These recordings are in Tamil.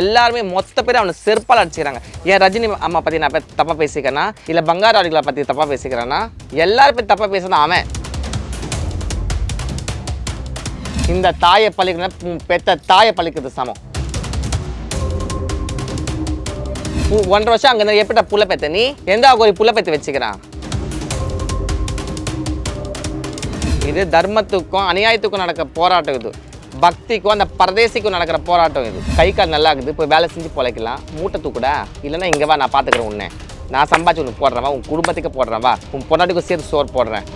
எல்லாருமே மொத்த பேர் அவனை செருப்பால் அடிச்சுக்கிறாங்க. ஏன் ரஜினி அம்மா பற்றி நான் தப்பாக தப்பா பேசிக்கிறேன்னா? இல்லை பங்காரு அடிகளை பற்றி தப்பா பேசிக்கிறேன்னா? எல்லாரும் பற்றி தப்பா பேசுறது அவன். இந்த தாயை பழிக்கணும் பெத்த தாயை பழிக்கிறது சமம். ஒன்றரை வருஷம் அங்கே எப்பட்ட புள்ள பெத்த நீ? எந்த ஒரு புள்ள பெத்து வச்சுக்கிறான்? இது தர்மத்துக்கும் அநியாயத்துக்கும் நடக்க போராட்டம் இது. பக்திக்கும் அந்த பரதேசிக்கும் நடக்கிற போராட்டம் இது. கை கால் நல்லா இருக்குது போய் வேலை செஞ்சு பொழைக்கலாம். மூட்டை தூக்குடா. இல்லைன்னா இங்கே வா நான் பார்த்துக்கிறேன் உன்னை. நான் சம்பாதிச்சு உனக்கு போடுறேன் உன் குடும்பத்துக்கு போடுறேன் வா. உன் பொண்டாட்டிக்கும் சேர்த்து சோறு போடுறேன்.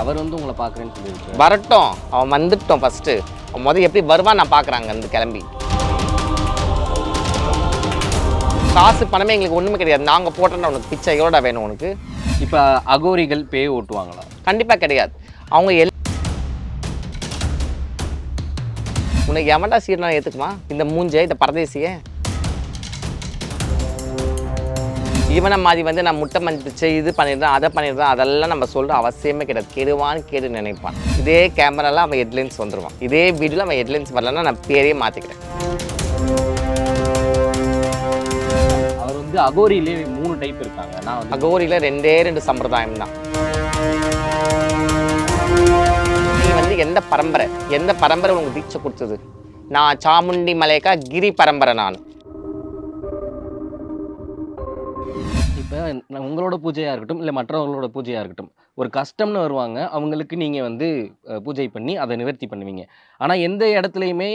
அவர் வந்து உங்களை பார்க்குறேன்னு சொல்லியிருக்காரு. வரட்டும். அவன் வந்துட்டோம் ஃபஸ்ட்டு அவன் முதல் எப்படி வருவான் நான் பார்க்குறாங்க அந்த கிளம்பி. காசு பணமே எங்களுக்கு ஒன்றுமே கிடையாது. நாங்கள் போட்டோன்னா உனக்கு பிச்சை எவ்வளோடா வேணும் உனக்கு? இப்போ அகோரிகள் பேய் ஓட்டுவாங்களா? கண்டிப்பாக கிடையாது. அவங்க எல் உனக்கு எவன்டா சீர்னா ஏற்றுக்குமா இந்த மூஞ்சை இந்த பரதேசிய. இவனை மாதிரி வந்து நான் முட்டை மஞ்சிச்சு இது பண்ணிடுறேன் அதை பண்ணிடுறேன் அதெல்லாம் நம்ம சொல்கிற அவசியமே கிடையாது. கெடுவான்னு கேடு நினைப்பான். இதே கேமரால அவன் ஹெட்லைன்ஸ் வந்துடுவான் இதே வீடியோவில் அவன் ஹெட்லைன்ஸ் வரலன்னா நான் பேரையே மாற்றிக்கிறேன் அவர் வந்து அகோரியிலே மூணு டைப் இருக்காங்க. நான் அகோரியில் ரெண்டே ரெண்டு சம்பிரதாயம் தான் எந்த பரம்பரை எந்த பரம்பரை உனக்கு தீட்சை கொடுத்தது? நான் சாமுண்டி மலைக்கா கிரி பரம்பரை நான். இப்போ உங்களோட பூஜையாக இருக்கட்டும் இல்லை மற்றவங்களோட பூஜையாக இருக்கட்டும் ஒரு கஷ்டம்னு வருவாங்க அவங்களுக்கு நீங்கள் வந்து பூஜை பண்ணி அதை நிவர்த்தி பண்ணுவீங்க. ஆனால் எந்த இடத்துலையுமே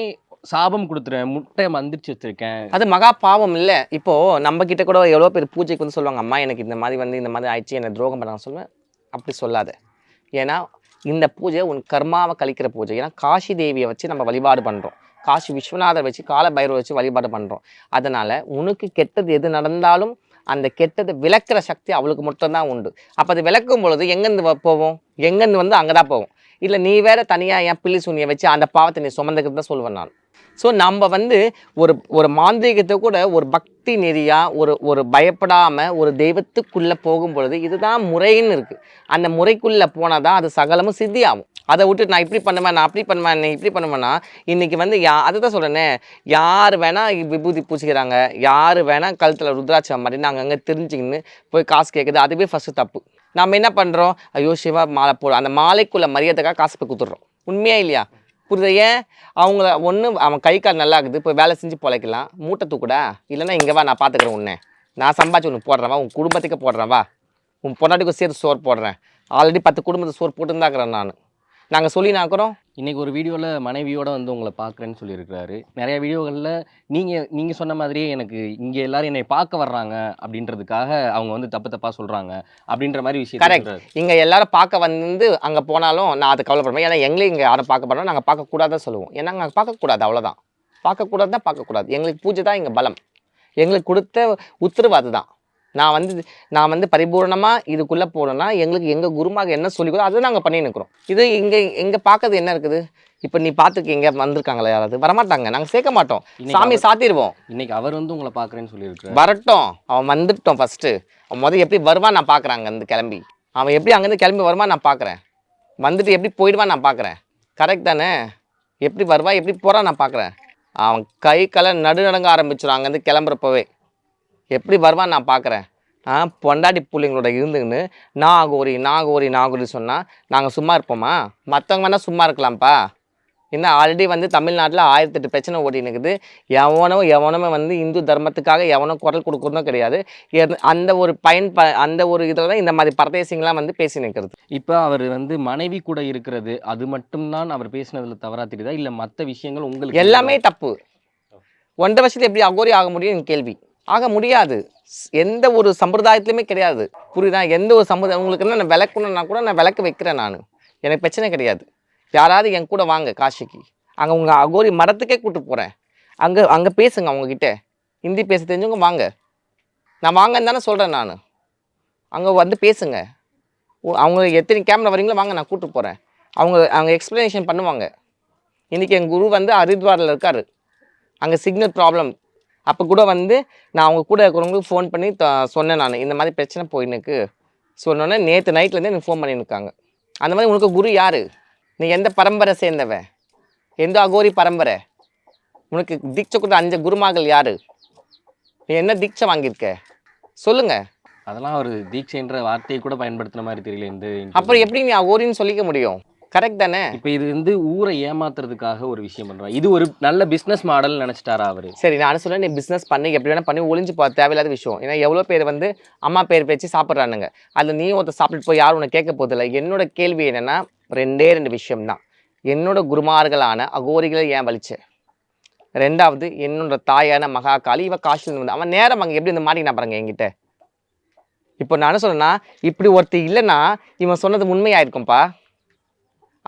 சாபம் கொடுத்துருவேன் முட்டை மந்திரிச்சு வச்சிருக்கேன். அது மகா பாவம் இல்லை. இப்போ நம்ம கிட்ட கூட எவ்வளோ பேர் பூஜைக்கு வந்து சொல்லுவாங்க அம்மா எனக்கு இந்த மாதிரி வந்து இந்த மாதிரி ஆயிடுச்சு என்னை துரோகம் பண்ணாங்க. சொல்லுவேன் அப்படி சொல்லாத. ஏன்னா இந்த பூஜை உன் கர்மாவை கழிக்கிற பூஜை. ஏன்னா காசி தேவியை வச்சு நம்ம வழிபாடு பண்ணுறோம் காசி விஸ்வநாதர் வச்சு கால பைரவை வச்சு வழிபாடு பண்ணுறோம் அதனால் உனக்கு கெட்டது எது நடந்தாலும் அந்த கெட்டதை விளக்குற சக்தி அவளுக்கு மட்டும்தான் உண்டு. அப்போ அது விளக்கும் பொழுது எங்கேருந்து வ- போவோம்? எங்கேருந்து வந்து அங்கே தான் போவோம்? இல்லை நீ வேற தனியாக என் பிள்ளை சூனியை வச்சு அந்த பாவத்தை நீ சுமந்துக்கிட்டு தான் சொல்லுவேன் நான். ஸோ நம்ம வந்து ஒரு ஒரு மாந்திரிகத்தை கூட ஒரு பக்தி நெறியாக ஒரு ஒரு பயப்படாமல் ஒரு தெய்வத்துக்குள்ளே போகும் பொழுது இதுதான் முறைன்னு இருக்குது அந்த முறைக்குள்ளே போனால் தான் அது சகலமும் சித்தியாகும். அதை விட்டு நான் இப்படி பண்ணுவேன் நான் அப்படி பண்ணுவேன் நீ இப்படி பண்ணுவேன்னா இன்றைக்கி வந்து யா அதை தான் சொல்கிறேனே யார் வேணால் விபூதி பூசிக்கிறாங்க யார் வேணால் கழுத்தில் ருத்ராட்சம் மாதிரி நாங்கள் அங்கே தெரிஞ்சுக்கின்னு போய் காசு கேட்குது அதுவே ஃபஸ்ட்டு தப்பு. நம்ம என்ன பண்ணுறோம் ஐயோ சிவா மாலை போடு. அந்த மாலைக்குள்ள மரியாதைக்காக காசு போய் கொடுத்துட்றோம். உண்மையா இல்லையா? புரியுதா ஏன்? அவங்கள ஒன்று அவன் கை கால் நல்லா இருக்குது. இப்போ வேலை செஞ்சு பொழைக்கலாம். மூட்டை தூக்குடா. இல்லைன்னா இங்கே வா நான் பார்த்துக்கிறேன் உன்னை. நான் சம்பாதிச்சு ஒன்று போடுறேன். வா உன் குடும்பத்துக்கு போடுறேன். வா. உன் பொண்டாட்டிக்கும் சேர்த்து சோறு போடுறேன். ஆல்ரெடி பத்து குடும்பத்தை சோறு போட்டுருந்தாக்குறேன் நான். நாங்கள் சொல்லி நாக்குறோம் இன்னைக்கு ஒரு வீடியோவில் மனைவியோட வந்து உங்களை பார்க்குறேன்னு சொல்லியிருக்கிறாரு. நிறைய வீடியோகளில் நீங்கள் நீங்கள் சொன்ன மாதிரியே எனக்கு இங்கே எல்லாரும் என்னை பார்க்க வர்றாங்க அப்படின்றதுக்காக அவங்க வந்து தப்பு தப்பாக சொல்கிறாங்க அப்படின்ற மாதிரி விஷயம் Correct. இங்கே எல்லாரும் பார்க்க வந்து அங்கே போனாலும் நான் அதை கவலைப்படுவேன் ஏன்னா எங்களையும் இங்கே யாரும் பார்க்க போகிறோம் நாங்கள் பார்க்கக்கூடாதான் சொல்லுவோம். ஏன்னா நாங்கள் பார்க்கக்கூடாது அவ்வளோதான் பார்க்கக்கூடாது தான் பார்க்கக்கூடாது. எங்களுக்கு பூஜை தான் எங்கள் பலம். எங்களுக்கு கொடுத்த உத்தரவு அதுதான். நான் வந்து நான் வந்து பரிபூர்ணமாக இதுக்குள்ளே போனோன்னா எங்களுக்கு எங்கள் குருமாக என்ன சொல்லிக்கோ அதை நாங்கள் பண்ணி நிற்கிறோம் இது இங்கே இங்கே பார்க்கறது என்ன இருக்குது? இப்போ நீ பார்த்துக்க இங்கே வந்திருக்காங்களா யாராவது? வரமாட்டாங்க. நாங்கள் சேர்க்க மாட்டோம். சாமி சாத்திடுவோம். இன்னைக்கு அவர் வந்து உங்களை பார்க்குறேன்னு சொல்லியிருக்கிறாரு. வரட்டும். அவன் வந்துட்டோம் ஃபஸ்ட்டு அவன் முதல் எப்படி வருவான் நான் பார்க்குறேன் அங்கேருந்து கிளம்பி. அவன் எப்படி அங்கேருந்து கிளம்பி வருவான் நான் பார்க்குறேன் வந்துட்டு எப்படி போயிடுவான் நான் பார்க்குறேன் கரெக்ட் தானே? எப்படி வருவா எப்படி போகிறான் நான் பார்க்குறேன் அவன் கை கலை நடு நடங்க ஆரம்பிச்சிடும் அங்கேருந்து கிளம்புறப்பவே. எப்படி வருவான் நான் பார்க்குறேன். ஆ பொண்டாட்டி பிள்ளைங்களோட இருந்துக்கின்னு நாகோரி நாகோரி நாகோரி சொன்னால் நாங்கள் சும்மா இருப்போமா? மற்றவங்க வேணால் சும்மா இருக்கலாம்ப்பா. என்ன ஆல்ரெடி வந்து தமிழ்நாட்டில் ஆயிரத்தெட்டு பிரச்சனை ஓடின்னு இருக்குது. எவனோ எவனுமே வந்து இந்து தர்மத்துக்காக எவனோ குரல் கொடுக்குறதும் கிடையாது. அந்த ஒரு பயன் ப அந்த ஒரு இதில் தான் இந்த மாதிரி பரதேசிங்களாம் வந்து பேசி நிற்கிறது இப்போ அவர் வந்து மனைவி கூட இருக்கிறது அது மட்டும்தான் அவர் பேசினதுல தவறா தெரியுதா இல்லை மற்ற விஷயங்கள் உங்களுக்கு எல்லாமே தப்பு. ஒன்றரை வருஷத்துல எப்படி அகோரி ஆக முடியும்? கேள்வி. ஆக முடியாது. எந்த ஒரு சம்பிரதாயத்துலையுமே கிடையாது. புரியுதா? எந்த ஒரு சம்பிரதாயம் உங்களுக்கு என்ன நான் விளக்கணும்னா கூட நான் விளக்கு வைக்கிறேன் நான். எனக்கு பிரச்சனை கிடையாது. யாராவது என் கூட வாங்க காசிக்கு. அங்கே உங்கள் அகோரி மரத்துக்கே கூப்பிட்டு போகிறேன் அங்கே அங்கே பேசுங்க அவங்கக்கிட்ட ஹிந்தி பேச தெரிஞ்சவங்க வாங்க. நான் வாங்கன்னு தானே சொல்கிறேன் நான். அங்கே வந்து பேசுங்க. அவங்க எத்தனை கேமரா வரீங்களோ வாங்க நான் கூப்பிட்டு போகிறேன் அவங்க அவங்க எக்ஸ்ப்ளனேஷன் பண்ணுவாங்க. இன்றைக்கி என் குரு வந்து ஹரித்வாரில் இருக்கார். அங்கே சிக்னல் ப்ராப்ளம் அப்போ கூட வந்து நான் அவங்க கூட இருக்கிறவங்களுக்கு ஃபோன் பண்ணி த- சொன்னேன் நான். இந்த மாதிரி பிரச்சனை போயினுக்கு சொன்னோன்னே நேற்று நைட்லேருந்தே எனக்கு ஃபோன் பண்ணியிருக்காங்க அந்த மாதிரி உனக்கு குரு யார்? நீ எந்த பரம்பரை சேர்ந்தவன் எந்த அகோரி பரம்பரை? உனக்கு தீட்சை கொடுத்த அஞ்சு குருமார்கள் யாரு? நீ என்ன தீட்சை வாங்கியிருக்க? சொல்லுங்க. அதெல்லாம் ஒரு தீட்சைன்ற வார்த்தையை கூட பயன்படுத்தின மாதிரி தெரியல இந்த அப்புறம் எப்படி நீ அகோரின்னு சொல்லிக்க முடியும்? கரெக்ட் தானே? இப்போ இது வந்து ஊரை ஏமாத்துறதுக்காக ஒரு விஷயம் பண்றாங்க. இது ஒரு நல்ல பிசினஸ் மாடல் நினைச்சிட்டாரா அவரு? சரி நான் சொல்ல நீ பிஸ்னஸ் பண்ணி எப்படி வேணா பண்ணி ஒளிஞ்சு போ தேவையில்லாத விஷயம். ஏன்னா எவ்வளோ பேர் வந்து அம்மா பேர் பேச்சு சாப்பிட்றானுங்க. அதில் நீ ஒருத்தர் சாப்பிட்டு போய் யாரும் உன்னை கேட்க போதில்லை என்னோட கேள்வி என்னன்னா ரெண்டே ரெண்டு விஷயம் தான். என்னோட குருமார்களான அகோரிகளை ஏன் வலிச்ச? ரெண்டாவது என்னோட தாயான மகாகாளி இவ காசில் வந்து அவன் நேரம் அங்கே எப்படி இந்த மாதிரி நான் பாருங்க என்கிட்ட. இப்போ நான் என்ன சொல்றேன்னா இப்படி ஒருத்தர் இல்லைன்னா இவன் சொன்னது உண்மையாயிருக்கும்பா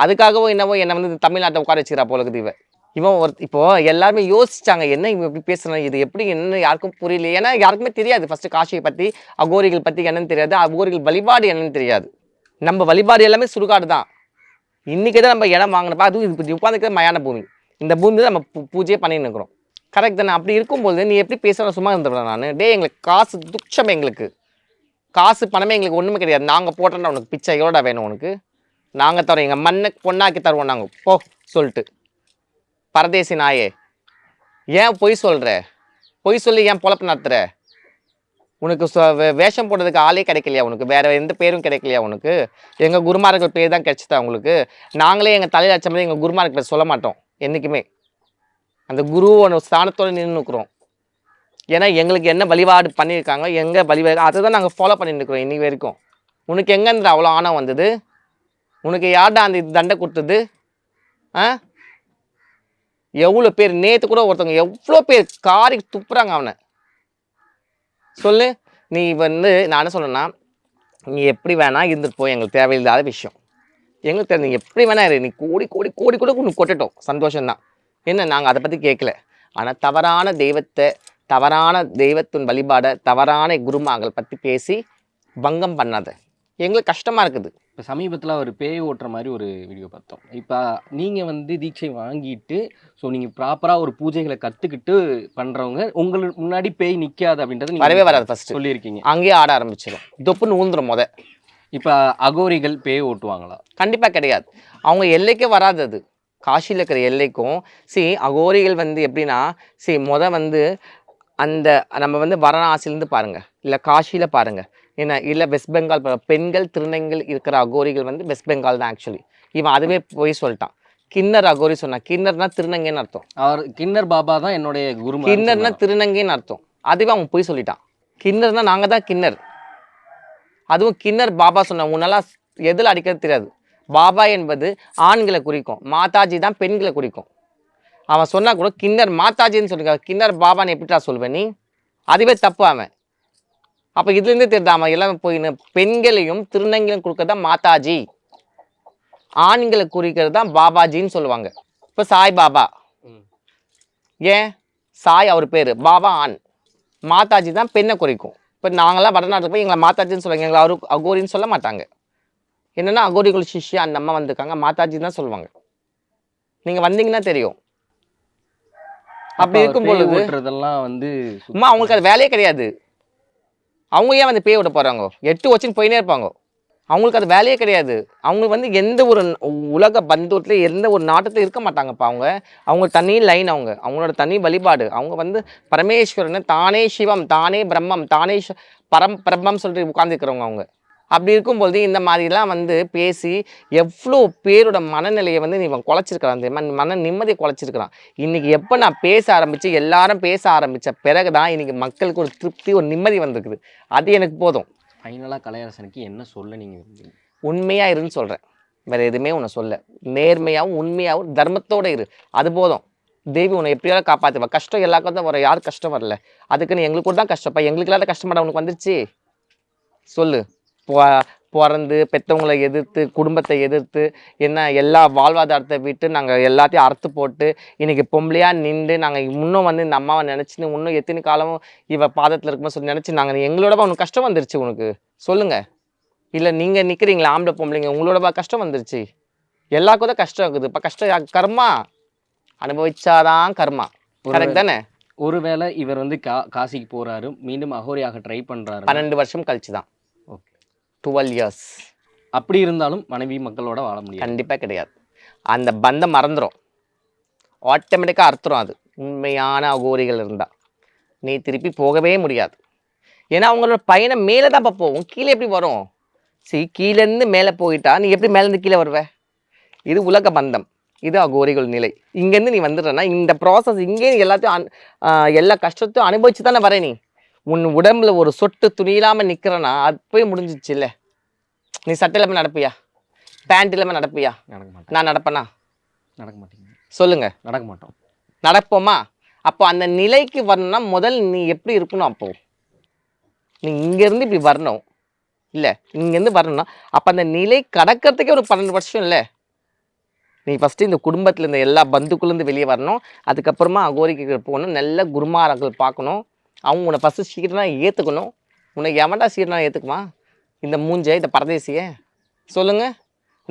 அதுக்காகவோ என்னவோ என்னை வந்து தமிழ்நாட்டை உட்கார வச்சுக்கிறா போல இருக்குது இவன் இவன் ஒரு இப்போ எல்லாருமே யோசிச்சாங்க என்ன இவன் இப்படி பேசுறான் இது எப்படி என்ன யாருக்கும் புரியல ஏன்னா யாருக்குமே தெரியாது. ஃபர்ஸ்ட் காசியை பற்றி அகோரிகள் பற்றி என்னன்னு தெரியாது. அகோரிகள் வழிபாடு என்னன்னு தெரியாது. நம்ம வழிபாடு எல்லாமே சுடுகாடு தான். இன்றைக்கி தான் நம்ம இடம் வாங்கினப்ப அதுவும் இது உட்காந்துக்கிற மயான பூமி. இந்த பூமி தான் நம்ம பூ- பூஜையே பண்ணின்னு இருக்கிறோம். கரெக்ட் தானே? அப்படி இருக்கும்போது நீ எப்படி பேசுகிற சும்மா இருந்துடுறேன் நான். டே எங்களுக்கு காசு துச்சம் எங்களுக்கு. காசு பணமே எங்களுக்கு ஒன்றுமே கிடையாது. நாங்கள் போட்டோன்னா உனக்கு பிச்சை எவ்வளோடா வேணும் உனக்கு. நாங்கள் தரோம் எங்கள் மண்ணை பொண்ணாக்கி தருவோம் நாங்கள் போ சொல்லிட்டு. பரதேசி நாயே ஏன் பொய் சொல்கிற பொய் சொல்லி ஏன் பொழப்பு நடத்துகிற உனக்கு வே- வேஷம் போடுறதுக்கு ஆளே கிடைக்கலையா உனக்கு? வேற எந்த பேரும் கிடைக்கலையா உனக்கு? எங்கள் குருமார்கள் பேர் தான் கிடைச்சிதா உங்களுக்கு? நாங்களே எங்கள் தலையில் அச்ச மாதிரி எங்கள் குருமார்கள் பேர் சொல்ல மாட்டோம் என்றைக்குமே அந்த குருவோட ஸ்தானத்தோடு நின்று நிற்கிறோம் ஏன்னா எங்களுக்கு என்ன வழிபாடு பண்ணியிருக்காங்க எங்கே வழிபாடு அதை தான் நாங்கள் ஃபாலோ பண்ணிட்டு இருக்கிறோம் இன்னைக்கு வரைக்கும். உனக்கு எங்கேருந்து அவ்வளோ ஆணம் வந்தது? உனக்கு யார்டா அந்த இது தண்டை கொடுத்தது? ஆ? எவ்வளோ பேர் நேற்று கூட ஒருத்தவங்க எவ்வளோ பேர் காரி துப்புறாங்க அவனை. சொல்லு நீ வந்து நான் என்ன சொல்லணும்னா நீ எப்படி வேணால் இருந்துட்டு போய் எங்களுக்கு தேவையில்லாத விஷயம். எங்களுக்கு தெரிஞ்ச எப்படி வேணா இரு. நீ கோடி கோடி கோடி கூட உனக்கு கொட்டட்டும். சந்தோஷம்தான். என்ன நாங்கள் அதை பற்றி கேட்கல. ஆனால் தவறான தெய்வத்தை தவறான தெய்வத்தின் வழிபாடை தவறான குருமார்கள் பற்றி பேசி பங்கம் பண்ணாத. எங்களுக்கு கஷ்டமாக இருக்குது. இப்போ சமீபத்தில் ஒரு பேய் ஓட்டுற மாதிரி ஒரு வீடியோ பார்த்தோம். இப்போ நீங்கள் வந்து தீட்சை வாங்கிட்டு ஸோ நீங்கள் ப்ராப்பராக ஒரு பூஜைகளை கற்றுக்கிட்டு பண்ணுறவங்க உங்களுக்கு முன்னாடி பேய் நிற்காது அப்படின்றது வரவே வராது ஃபர்ஸ்ட் சொல்லியிருக்கீங்க. அங்கேயே ஆட ஆரம்பிச்சிடும் தொப்புன்னு ஊந்துரும் முத. இப்போ அகோரிகள் பேய் ஓட்டுவாங்களா? கண்டிப்பாக கிடையாது. அவங்க எல்லைக்கே வராது அது. காசியில் இருக்கிற எல்லைக்கும் சி அகோரிகள் வந்து எப்படின்னா சி முத வந்து அந்த நம்ம வந்து வாரணாசிலேருந்து பாருங்க. இல்லை காசியில் பாருங்க. என்ன இல்லை வெஸ்ட் பெங்கால் பெண்கள் திருநங்கள் இருக்கிற அகோரிகள் வந்து வெஸ்ட் பெங்கால் தான் ஆக்சுவலி இவன் அதுவே போய் சொல்லிட்டான். கிண்ணர் அகோரி சொன்னான் கிண்ணர்னா திருநங்கைன்னு அர்த்தம். அவர் கிண்ணர் பாபா தான் என்னுடைய குரு கிண்ணர்னா திருநங்கைன்னு அர்த்தம். அதுவே அவன் போய் சொல்லிட்டான். கிண்ணர்னா நாங்கள் தான் கிண்ணர். அதுவும் கிண்ணர் பாபா சொன்ன உன்னெல்லாம் எதில் அடிக்கிறது தெரியாது. பாபா என்பது ஆண்களை குறிக்கும். மாதாஜி தான் பெண்களை குறிக்கும். அவன் சொன்னா கூட கிண்ணர் மாதாஜின்னு சொல்லிருக்க கிண்ணர் பாபான்னு எப்படிடா சொல்வேன் நீ? அதுவே தப்பு அவன். அப்போ இதுலேருந்தே அவன் எல்லாம் போய் பெண்களையும் திருநங்கையும் கொடுக்கறது தான் மாதாஜி. ஆண்களை குறிக்கிறது தான் பாபாஜின்னு சொல்லுவாங்க. இப்போ சாய் பாபா. ஏன்? சாய் அவர் பேர். பாபா ஆண். மாதாஜி தான் பெண்ணை குறிக்கும். இப்போ நாங்களாம் வடநாட்டுக்கு போய் எங்களை மாதாஜின்னு சொல்லுவாங்க. எங்களை அவரு அகோரின்னு சொல்ல மாட்டாங்க. என்னன்னா அகோரிகள் சிஷ்யா அந்த அம்மா வந்திருக்காங்க. மாதாஜி தான் சொல்லுவாங்க. நீங்க வந்தீங்கன்னா தெரியும். அப்படி இருக்கும் பொழுது வந்து அம்மா அவங்களுக்கு அது வேலையே கிடையாது. அவங்க ஏன் வந்து பேய் விட போகிறாங்கோ எட்டு வச்சுன்னு போயினே இருப்பாங்க. அவங்களுக்கு அது வேலையே கிடையாது. அவங்களுக்கு வந்து எந்த ஒரு உலக பந்தத்துல எந்த ஒரு நாட்டத்தில் இருக்க மாட்டாங்கப்பா அவங்க. அவங்க தனி லைன் அவங்க. அவங்களோட தனி வழிபாடு. அவங்க வந்து பரமேஸ்வரன் தானே சிவம் தானே பிரம்மம் தானே பரம் பிரம்மம் சொல்லிட்டு உட்காந்துருக்கிறவங்க அவங்க. அப்படி இருக்கும்போது இந்த மாதிரிலாம் வந்து பேசி எவ்வளோ பேரோட மனநிலையை வந்து நீ இவன் குலைச்சிருக்கிறான் தெரியுமா? மன நிம்மதியை குலைச்சிருக்கிறான். இன்னைக்கு எப்போ நான் பேச ஆரம்பிச்சு எல்லாரும் பேச ஆரம்பிச்ச பிறகுதான் இன்னைக்கு மக்களுக்கு ஒரு திருப்தி ஒரு நிம்மதி வந்திருக்குது. அது எனக்கு போதும். ஃபைனலாக கலையரசனுக்கு என்ன சொல்ல நீங்கள் உண்மையா இருன்னு சொல்றேன். வேற எதுவுமே உன்னை சொல்ல. நேர்மையாவும் உண்மையாவும் தர்மத்தோட இரு. அது போதும். தேவி உன்னை எப்படியாவது காப்பாத்துவா? கஷ்டம் எல்லாருக்கும் தான் வரும். யாரும் கஷ்டம் வரல? அதுக்குன்னு எங்களுக்கு கூட தான் கஷ்டப்பா எங்களுக்கு இல்லாத கஷ்டமாடா உனக்கு வந்துருச்சு? சொல்லு. பிறந்து பெற்றவங்களை எதிர்த்து குடும்பத்தை எதிர்த்து என்ன எல்லா வாழ்வாதாரத்தை விட்டு நாங்கள் எல்லாத்தையும் அறுத்து போட்டு இன்னைக்கு பொம்பளையா நின்று நாங்கள் இன்னும் வந்து இந்த அம்மாவை நினச்சின்னு இன்னும் எத்தனை காலமும் இவ பாதத்தில் இருக்கும்போது சொல்லி நினச்சி நாங்கள் எங்களோட உனக்கு கஷ்டம் வந்துருச்சு உனக்கு. சொல்லுங்க. இல்லை நீங்கள் நிற்கிறீங்களா ஆம்பளை பொம்பளைங்க உங்களோட கஷ்டம் வந்துருச்சு. எல்லாருக்கும் தான் கஷ்டம் இருக்குது. இப்போ கஷ்டம் கர்மா? அனுபவிச்சாதான் கர்மா. கரெக்ட் தானே? ஒருவேளை இவர் வந்து கா காசிக்கு போறாரு. மீண்டும் அகோரியாக ட்ரை பண்றாரு. பன்னெண்டு வருஷம் கழிச்சு தான் டுவெல் இயர்ஸ் அப்படி இருந்தாலும் மனைவி மக்களோட வாழ முடியாது. கண்டிப்பாக கிடையாது. அந்த பந்தம் மறந்துடும் ஆட்டோமேட்டிக்காக அர்த்தம் அது. உண்மையான அகோரிகள் இருந்தால் நீ திருப்பி போகவே முடியாது. ஏன்னா அவங்களோட பயணம் மேலே தான் போகும். கீழே எப்படி வரும்? சரி கீழேருந்து மேலே போயிட்டா நீ எப்படி மேலேருந்து கீழே வருவ? இது உலக பந்தம். இது அகோரிகள் நிலை. இங்கேருந்து நீ வந்துடுறனா இந்த ப்ராசஸ் இங்கே எல்லாத்தையும் எல்லா கஷ்டத்தையும் அனுபவிச்சு தானே வர நீ? உன் உடம்புல ஒரு சொட்டு துணி இல்லாமல் நிற்கிறனா அது போய் முடிஞ்சிச்சு இல்லை? நீ சட்டை இல்லாமல் நடப்பியா? பேண்ட் இல்லாமல் நடப்பியா? நடக்க மாட்டேன். நான் நடப்பேனா? நடக்க மாட்டேங்க. சொல்லுங்க. நடக்க மாட்டோம். நடப்போமா? அப்போ அந்த நிலைக்கு வரணும்னா முதல் நீ எப்படி இருக்கணும் அப்போ? நீ இங்கேருந்து இப்படி வரணும். இல்லை இங்கேருந்து வரணும்னா அப்போ அந்த நிலை கடக்கிறதுக்கே ஒரு பன்னெண்டு வருஷம் இல்லை? நீ ஃபஸ்ட்டு இந்த குடும்பத்தில் இருந்த எல்லா பந்துக்குள்ளேருந்து வெளியே வரணும். அதுக்கப்புறமா அகோரிக்கு போகணும். நல்ல குருமாரர்கள் பார்க்கணும். அவங்க உன்னை ஃபஸ்ட்டு சீக்கிரம் ஏற்றுக்கணும் உன்னை எவன்டா சீக்கிரம் ஏற்றுக்குமா இந்த மூஞ்சை இந்த பரதேசியை. சொல்லுங்கள்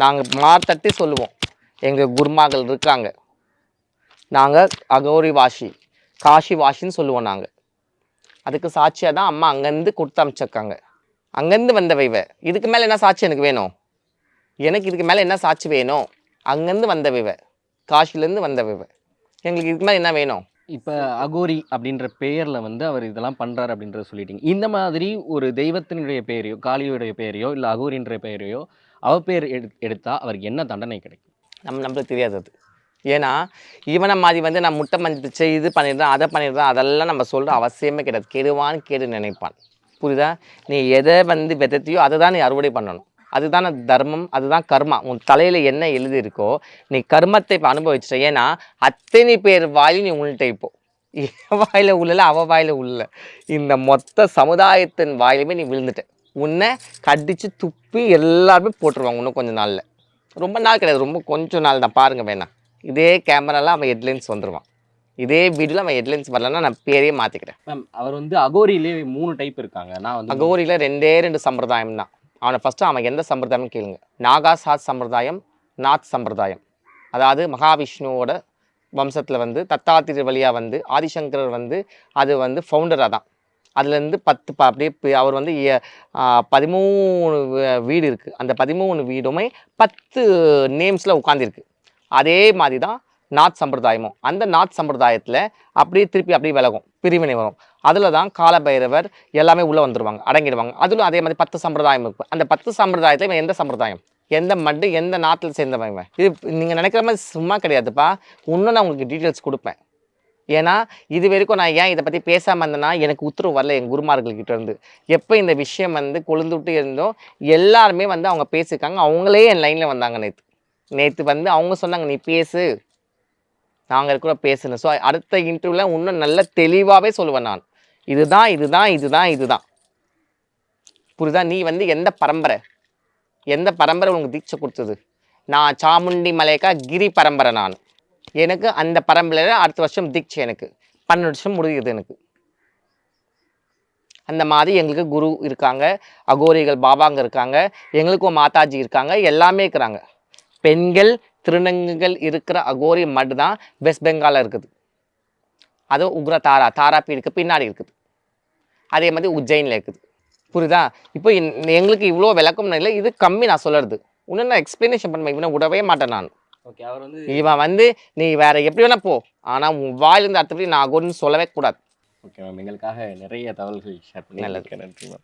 நாங்கள் மார்த்தட்டி சொல்லுவோம். எங்கள் குருமாக்கள் இருக்காங்க. நாங்கள் அகோரி வாஷி காஷி வாஷின்னு சொல்லுவோம் நாங்கள் அதுக்கு சாட்சியாக தான் அம்மா அங்கேருந்து கொடுத்து அமைச்சிருக்காங்க. அங்கேருந்து வந்த வைவ இதுக்கு மேலே என்ன சாட்சி எனக்கு வேணும்? எனக்கு இதுக்கு மேலே என்ன சாட்சி வேணும்? அங்கேருந்து வந்த வைவ காஷிலேருந்து வந்த வைவ எங்களுக்கு இதுக்கு மேலே என்ன வேணும்? இப்போ அகோரி அப்படின்ற பெயரில் வந்து அவர் இதெல்லாம் பண்ணுறார் அப்படின்றத சொல்லிட்டீங்க. இந்த மாதிரி ஒரு தெய்வத்தினுடைய பெயரையோ காளியுடைய பெயரையோ இல்லை அகோரின்ற பெயரையோ அவ பேர் எடு எடுத்தால் அவருக்கு என்ன தண்டனை கிடைக்கும்? நம்ம நம்மளுக்கு தெரியாது அது. ஏன்னா இவனை மாதிரி வந்து நான் முட்டை மஞ்சள் இது பண்ணிடுறேன் அதை பண்ணிடுறேன் அதெல்லாம் நம்ம சொல்கிற அவசியமே கிடையாது. கெடுவான்னு கேடு நினைப்பான். புரியுதா? நீ எதை வந்து விதைத்தியோ அதை தான் நீ அறுவடை பண்ணணும். அதுதான் தர்மம் அதுதான் கர்மா. உன் தலையில் என்ன எழுதி இருக்கோ நீ கர்மத்தை இப்போ அனுபவிச்சிட்ட. ஏன்னா அத்தனை பேர் வாயிலும் நீ உள்ட்ட இப்போ. என் வாயில உள்ளல அவ வாயில உள்ள இந்த மொத்த சமுதாயத்தின் வாயிலுமே நீ விழுந்துட்ட. உன்னை கடிச்சு துப்பி எல்லாருமே போட்டுருவாங்க இன்னும் கொஞ்ச நாள்ல. ரொம்ப நாள் கிடையாது ரொம்ப கொஞ்ச நாள் தான். பாருங்க வேணாம் இதே கேமரால அவன் ஹெட்லைன்ஸ் வந்துடுவான் இதே வீடியோல அவன் ஹெட்லைன்ஸ் வரலன்னா நான் பேரையே மாற்றிக்கிறேன் மேம் அவர் வந்து அகோரியிலே மூணு டைப் இருக்காங்க. நான் வந்து அகோரியில் ரெண்டே ரெண்டு சம்பிரதாயம் தான் அவனை ஃபஸ்ட்டு அவன் எந்த சம்பிரதாயம்னு கேளுங்க. நாகா சாத் சம்பிரதாயம் நாத் சம்பிரதாயம். அதாவது மகாவிஷ்ணுவோட வம்சத்தில் வந்து தத்தாத்திரி வழியாக வந்து ஆதிசங்கரர் வந்து அது வந்து ஃபவுண்டராக தான். அதுலேருந்து பத்து ப அப்படியே அவர் வந்து பதிமூணு வீடு இருக்குது அந்த பதிமூணு வீடுமே பத்து நேம்ஸில் உட்காந்துருக்கு அதே மாதிரி தான் நாத் சம்பிரதாயமும். அந்த நாத் சம்பிரதாயத்தில் அப்படியே திருப்பி அப்படியே விலகும். பிரிவினை வரும். அதில் தான் காலபைரவர் எல்லாமே உள்ளே வந்துடுவாங்க அடங்கிடுவாங்க. அதிலும் அதே மாதிரி பத்து சம்பிரதாயம் இருக்கும் அந்த பத்து சம்பிரதாயத்தில் இவன் எந்த சம்பிரதாயம்? எந்த மட்டு எந்த நாட்டில் சேர்ந்தவன் இவன்? இது நீங்கள் நினைக்கிற மாதிரி சும்மா கிடையாதுப்பா. இன்னும் நான் உங்களுக்கு டீட்டெயில்ஸ் கொடுப்பேன். ஏன்னா இது வரைக்கும் நான் ஏன் இதை பற்றி பேசாமல் இருந்தேன்னா எனக்கு உத்தரவு வரல என் குருமார்கள்கிட்ட இருந்து. எப்போ இந்த விஷயம் வந்து கொழுந்துட்டு இருந்தோ எல்லாருமே வந்து அவங்க பேசியிருக்காங்க. அவங்களே என் லைனில் வந்தாங்க நேற்று நேற்று வந்து அவங்க சொன்னாங்க நீ பேசு. நாங்கள் இருக்கிற பேசணும் ஸோ அடுத்த இன்டர்வியூவில் இன்னும் நல்ல தெளிவாகவே சொல்லுவேன் நான். இதுதான் இதுதான் இதுதான் இதுதான். புரிதா நீ வந்து எந்த பரம்பரை? எந்த பரம்பரை உனக்கு தீட்சை கொடுத்தது? நான் சாமுண்டி மலைக்கா கிரி பரம்பரை நான். எனக்கு அந்த பரம்பரையில் அடுத்த வருஷம் தீட்சை எனக்கு. பன்னெண்டு வருஷம் முடியுது எனக்கு. அந்த மாதிரி எங்களுக்கு குரு இருக்காங்க அகோரிகள் பாபாங்க இருக்காங்க எங்களுக்கும் மாதாஜி இருக்காங்க எல்லாமே இருக்கிறாங்க. பெண்கள் திருநங்கைகள் இருக்கிற அகோரி மட் தான் வெஸ்ட் பெங்காலில் இருக்குது. அதுவும் உக்ர தாரா தாராப்பீடுக்கு பின்னாடி இருக்குது. அதே மாதிரி உஜ்ஜைனில் இருக்குது. புரியுதா? இப்போ எங்களுக்கு இவ்வளோ விளக்கம் இல்லை இது கம்மி நான் சொல்லுறது. இன்னும் நான் எக்ஸ்பிளனேஷன் பண்ணுவேன் இவனை விடவே மாட்டேன் நான். ஓகே அவர் வந்து இவன் வந்து நீ வேற எப்படி வேணா போ. ஆனால் உன் வாயிலிருந்து அடுத்தபடி நான் அகோரின்னு சொல்லவே கூடாது. ஓகே மேம் எங்களுக்காக நிறைய தகவல்கள் ஷேர் பண்ணி. நன்றி மேம்